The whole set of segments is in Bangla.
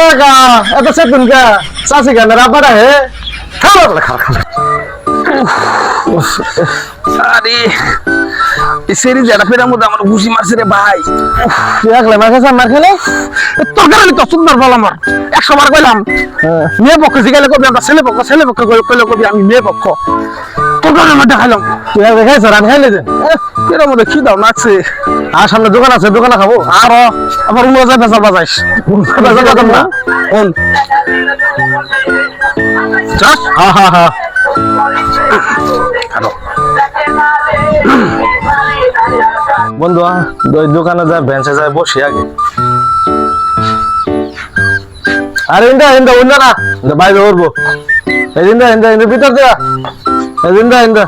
এ এত সেতুন কা চাষি কেন রাব্বাটা হে। খালো খালো খালো। আরে এই সেরি যারা ফেরার মধ্যে আমার ঘুষি মারছে রে ভাই। তুই একলা মার খেয়েছে মার খেলে? তোর কারণে তো সুন্দর বল আমার। একশো বার কইলাম মেয়ে পক্ষ জিগালে কবি আমরা ছেলে পক্ষ ছেলে পক্ষ কইলে কবি আমি মেয়ে পক্ষ। খাইছ রান খাইলে যে? মধ্যে কি আর সামনে দোকান আছে দোকানে খাব। আর আবার উমরা যাই পেশাল বাজাইস না কোন? হা হা হা। বন্ধু দোকানে যায় বেঞ্চে যায় বসি আগে। আরে ইন্দা ইন্দা ইন্দা না। বাইরে উঠবো ইন্দা ইন্দা ইন্দা ভিতর দিয়া এই ইন্দা ইন্দা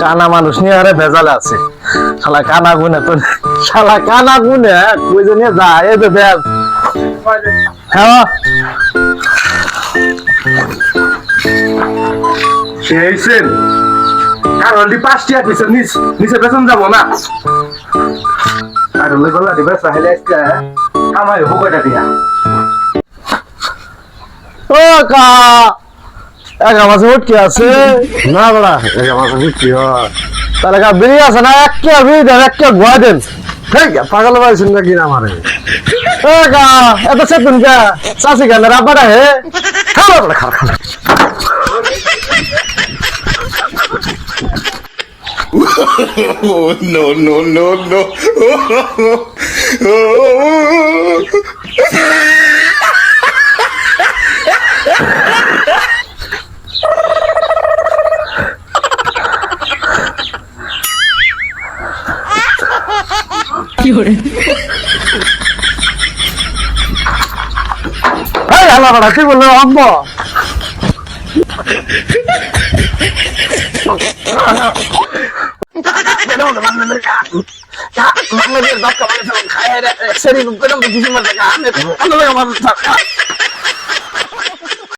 কানা মানুষ নিয়ে আরে ভেজালে আছে। শালা কানা গুনে তো শালা কানা গুনে কই যে যা এই তো বেল হ্যাঁ? সেইছেন পাঁচটি পিছন নিচ নিচে পেছন যাব না। আর ওই গলা দিবে সাহেলে আজকে কামাই কয়টা দিয়া? ও কা একা মাছে উঠকি আছে। না বড়া একা মাছে উঠকি হয় তাহলে কা বিড়ি আছে না? একটা বিড়ি দেন একটা গোয়া দেন। পাগল পাইছেন নাকি না আমারে? ও কা এত সেতুন কা? চাষি কেন রাব্বাটা হে খালো বলে খালো খালো Oh, no, no, no, no. আল্লাহ বলল আম্মা Serin, pero me quise matar.